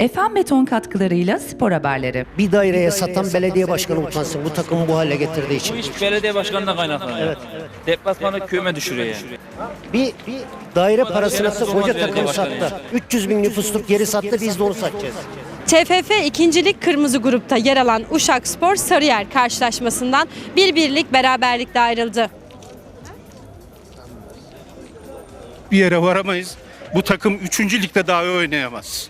Efem Beton katkılarıyla spor haberleri. Bir daireye satan belediye başkanı utansın. Bu takımı bu hale getirdiği Bu için. iş belediye başkanına kaynaklanıyor. Evet, Deplasmanı küme düşürüyor yani. Bir, bir daire parasını Olmaz koca belediye takım başkanı sattı. 300 bin nüfusluk yeri sattı biz de onu satacağız. TFF 2. Lig Kırmızı Grup'ta yer alan Uşak Spor Sarıyer karşılaşmasından bir birlik beraberlikle ayrıldı. bir yere varamayız. Bu takım 3. ligde daha oynayamaz.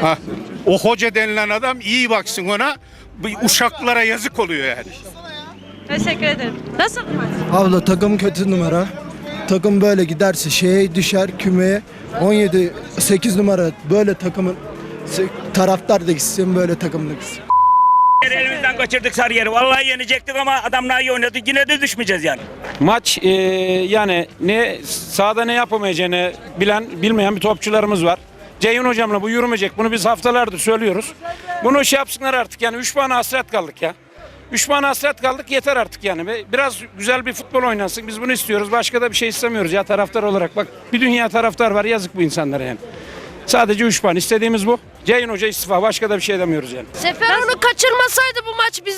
Ha, o hoca denilen adam iyi baksın ona. Bu uşaklara yazık oluyor yani. Teşekkür ederim. Nasıl maç? Abla takım kötü numara. Takım böyle giderse şeye düşer kümeye 17 8 numara böyle takımın se- taraftar da gitsin böyle takım da gitsin. Elimizden kaçırdık Sarıyer'i. Vallahi yenecektik ama adamlar iyi oynadı. Yine de düşmeyeceğiz yani. Maç e, yani ne sahada ne yapamayacağını bilen bilmeyen bir topçularımız var. Ceyhun hocamla bu yürümeyecek. Bunu biz haftalardır söylüyoruz. Bunu şey yapsınlar artık yani 3 puan hasret kaldık ya. 3 puan hasret kaldık yeter artık yani. Biraz güzel bir futbol oynansın. Biz bunu istiyoruz. Başka da bir şey istemiyoruz ya taraftar olarak. Bak bir dünya taraftar var. Yazık bu insanlara yani. Sadece 3 puan. istediğimiz bu. Ceyhun Hoca istifa. Başka da bir şey demiyoruz yani. Sefer onu kaçırmasaydı bu maç bizdeydi.